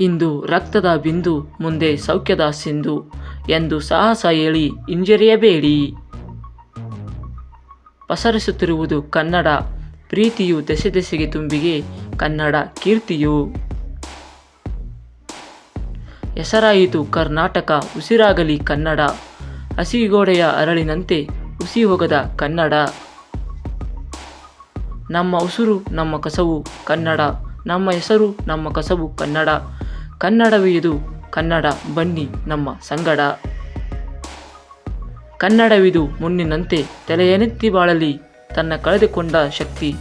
ಇಂದು ರಕ್ತದ ಬಿಂದು ಮುಂದೆ ಸೌಖ್ಯದ ಸಿಂಧು ಎಂದು ಸಾಹಸ ಹೇಳಿ ಹಿಂಜರಿಯಬೇಡಿ. ಪಸರಿಸುತ್ತಿರುವುದು ಕನ್ನಡ, ಪ್ರೀತಿಯು ದೆಸೆ ದೆಸೆಗೆ ತುಂಬಿಗೆ ಕನ್ನಡ ಕೀರ್ತಿಯು. ಹೆಸರಾಯಿತು ಕರ್ನಾಟಕ, ಉಸಿರಾಗಲಿ ಕನ್ನಡ, ಹಸಿಗೋಡೆಯ ಅರಳಿನಂತೆ ಹುಸಿ ಹೋಗದ ಕನ್ನಡ. ನಮ್ಮ ಉಸಿರು ನಮ್ಮ ಕಸವು ಕನ್ನಡ, ನಮ್ಮ ಹೆಸರು ನಮ್ಮ ಕಸವು ಕನ್ನಡ ಕನ್ನಡವೇ ಇದು ಕನ್ನಡ ಬನ್ನಿ ನಮ್ಮ ಸಂಗಡ. ಕನ್ನಡವಿದು ಮುನ್ನಿನಂತೆ ತಲೆಯನೆತ್ತಿ ಬಾಳಲಿ, ತನ್ನ ಕಳೆದುಕೊಂಡ ಶಕ್ತಿ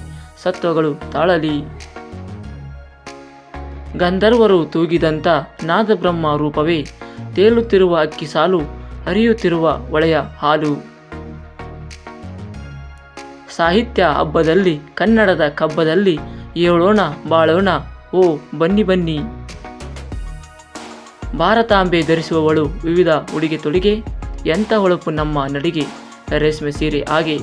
ಸತ್ವಗಳು ತಾಳಲಿ. ಗಂಧರ್ವರು ತೂಗಿದಂಥ ನಾದಬ್ರಹ್ಮ ರೂಪವೇ ತೇಲುತ್ತಿರುವ ಅಕ್ಕಿ ಸಾಲು, ಹರಿಯುತ್ತಿರುವ ಒಳೆಯ ಹಾಲು. ಸಾಹಿತ್ಯ ಹಬ್ಬದಲ್ಲಿ, ಕನ್ನಡದ ಕಬ್ಬದಲ್ಲಿ ಏಳೋಣ, ಬಾಳೋಣ, ಓ ಬನ್ನಿ ಬನ್ನಿ. ಭಾರತಾಂಬೆ ಧರಿಸುವವಳು ವಿವಿಧ ಉಡುಗೆ ತೊಡುಗೆ ಎಂಥ ಹೊಳಪು ನಮ್ಮ ನಡಿಗೆ, ರೇಷ್ಮೆ ಸೀರೆ ಹಾಗೆ.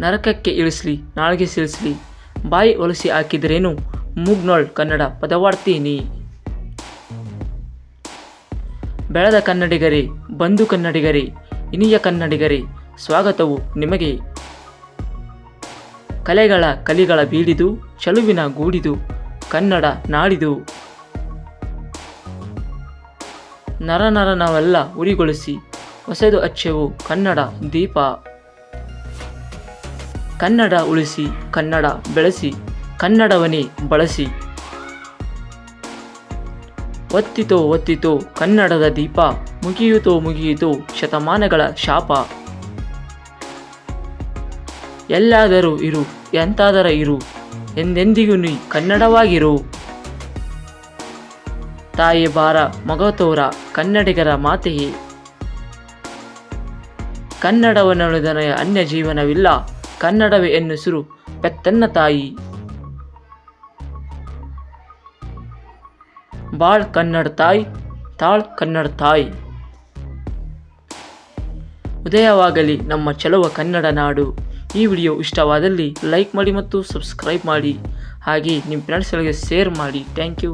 ನರಕಕ್ಕೆ ಇಳಿಸ್ಲಿ, ನಾಳೆಗೆ ಸಿಳಿಸ್ಲಿ ಬಾಯಿ ಒಲಿಸಿ ಹಾಕಿದ್ರೇನು? ಮುಗ್ನೋಳ್ ಕನ್ನಡ ಪದವಾಡ್ತೀನಿ ಬೆಳೆದ ಕನ್ನಡಿಗರೇ ಬಂಧು ಕನ್ನಡಿಗರೇ, ಇನಿಯ ಕನ್ನಡಿಗರೇ, ಸ್ವಾಗತವು ನಿಮಗೆ. ಕಲೆಗಳ ಕಲಿಗಳ ಬೀಡಿದು ಚಲುವಿನ ಗೂಡಿದು, ಕನ್ನಡ ನಾಡಿದು. ನರನರನವೆಲ್ಲ ಉರಿಗೊಳಿಸಿ ಹೊಸದು ಅಚ್ಚೆವು ಕನ್ನಡ ದೀಪ. ಕನ್ನಡ ಉಳಿಸಿ, ಕನ್ನಡ ಬೆಳೆಸಿ ಕನ್ನಡವನೇ ಬಳಸಿ. ಒತ್ತಿತೋ ಒತ್ತಿತೋ ಕನ್ನಡದ ದೀಪ, ಮುಗಿಯಿತೋ ಮುಗಿಯಿತೋ ಶತಮಾನಗಳ ಶಾಪ. ಎಲ್ಲಾದರೂ ಇರು, ಎಂತಾದರ ಇರು, ಎಂದೆಂದಿಗೂ ನೀ ಕನ್ನಡವಾಗಿರು. ತಾಯಿ ಬಾರ ಮಗತೋರ ಕನ್ನಡಿಗರ ಮಾತೆಯೇ ಕನ್ನಡವನ್ನುಳಿದನೆಯ ಅನ್ಯ ಜೀವನವಿಲ್ಲ, ಕನ್ನಡವೇ ಎನ್ನುಸಿರು ಪೆತ್ತನ್ನ ತಾಯಿ. ಬಾಳ್ ಕನ್ನಡ ತಾಯಿ, ತಾಳ್ ಕನ್ನಡ ತಾಯಿ. ಉದಯವಾಗಲಿ ನಮ್ಮ ಚಲುವ ಕನ್ನಡ ನಾಡು. ಈ ವಿಡಿಯೋ ಇಷ್ಟವಾದಲ್ಲಿ ಲೈಕ್ ಮಾಡಿ ಮತ್ತು ಸಬ್ಸ್ಕ್ರೈಬ್ ಮಾಡಿ. ಹಾಗೆ ನಿಮ್ಮ ಫ್ರೆಂಡ್ಸ್ಗಳಿಗೆ ಶೇರ್ ಮಾಡಿ. Thank you